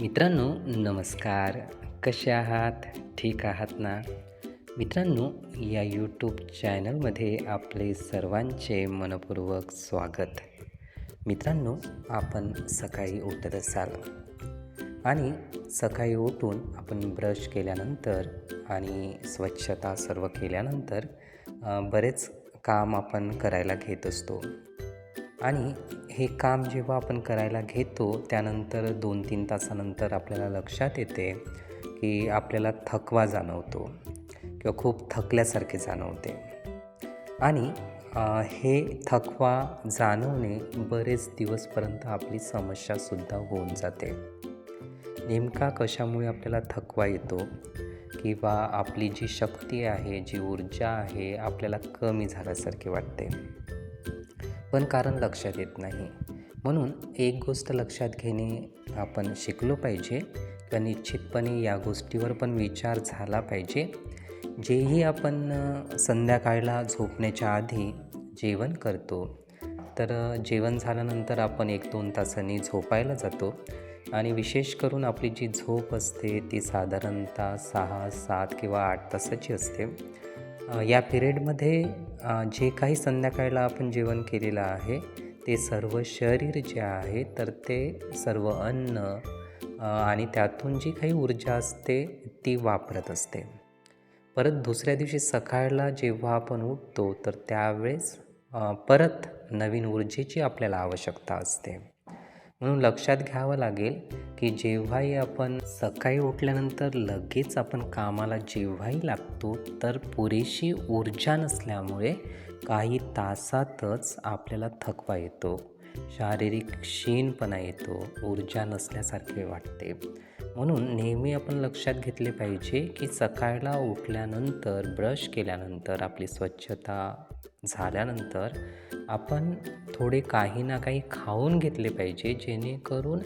मित्रांनो नमस्कार. कसे आहात? ठीक आहात ना? मित्रांनो या यूट्यूब चॅनलमध्ये आपले सर्वांचे मनपूर्वक स्वागत. मित्रांनो आपण सकाळी उठत असाल. आणि सकाळी उठून आपण ब्रश केल्यानंतर आणि स्वच्छता सर्व केल्यानंतर बरेच काम आपण करायला घेत असतो. आणि हे काम जेव्हा आपण करायला घेतो त्यानंतर दोन तीन तासानंतर आपल्याला लक्षात येते की आपल्याला थकवा जाणवतो किंवा खूप थकल्यासारखे जाणवते. आणि हे थकवा जाणवणे बरेच दिवसपर्यंत आपली समस्यासुद्धा होऊन जाते. नेमका कशामुळे आपल्याला थकवा येतो किंवा आपली जी शक्ती आहे जी ऊर्जा आहे आपल्याला कमी झाल्यासारखी वाटते? पण कारण लक्षात येत नाही. म्हणून एक गोष्ट लक्षात घेणे आपण शिकलो पाहिजे. किंवा निश्चितपणे या गोष्टीवर पण विचार झाला पाहिजे. जेही आपण संध्याकाळला झोपण्याच्या आधी जेवण करतो तर जेवण झाल्यानंतर आपण एक दोन तासांनी झोपायला जातो. आणि विशेष करून आपली जी झोप असते ती साधारणतः सहा सात किंवा आठ तासाची असते. या पिरियडमध्ये जे काही संध्याकाळला आपण जेवण केलेलं आहे ते सर्व शरीर जे आहे तर ते सर्व अन्न आणि त्यातून जी काही ऊर्जा असते ती वापरत असते. परत दुसऱ्या दिवशी सकाळला जेव्हा आपण उठतो तर त्यावेळेस परत नवीन ऊर्जेची आपल्याला आवश्यकता असते. म्हणून लक्षात घ्यावं लागेल की जेव्हाही आपण सकाळी उठल्यानंतर लगेच आपण कामाला जेव्हाही लागतो तर पुरेशी ऊर्जा नसल्यामुळे काही तासातच आपल्याला थकवा येतो. शारीरिक क्षीणपणा येतो ऊर्जा नसल्यासारखे वाटते. म्हणून नेहमी आपण लक्षात घेतले पाहिजे की सकाळला उठल्यानंतर ब्रश केल्यानंतर आपली स्वच्छता झाल्यानंतर आपण थोडे काही ना काही खाऊन घेतले पाहिजे जेणेकरून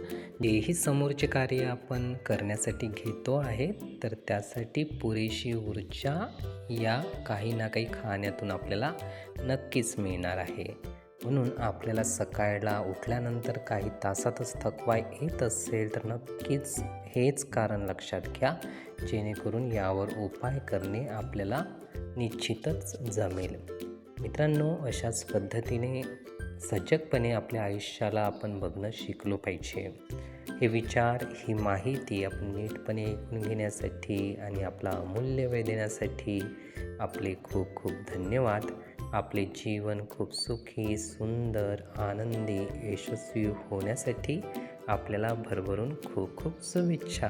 जेही समोरचे कार्य आपण करण्यासाठी घेतो आहे. तर त्यासाठी पुरेशी ऊर्जा या काही ना काही खाण्यातून आपल्याला नक्कीच मिळणार आहे. म्हणून आपल्याला सकाळला उठल्यानंतर काही तासातच थकवा येत असेल तर नक्कीच हेच कारण लक्षात घ्या जेणेकरून यावर उपाय करणे आपल्याला निश्चितच जमेल. मित्रांनो अशाच पद्धतीने सजगपणे आपल्या आयुष्याला आपण बघणं शिकलो पाहिजे. हे विचार ही माहिती आपण नीटपणे ऐकून घेण्यासाठी आणि आपला अमूल्य वेळ देण्यासाठी आपले खूप खूप धन्यवाद. आपले जीवन खूप सुखी सुंदर आनंदी यशस्वी होण्यासाठी आपल्याला भरभरून खूप खूप शुभेच्छा.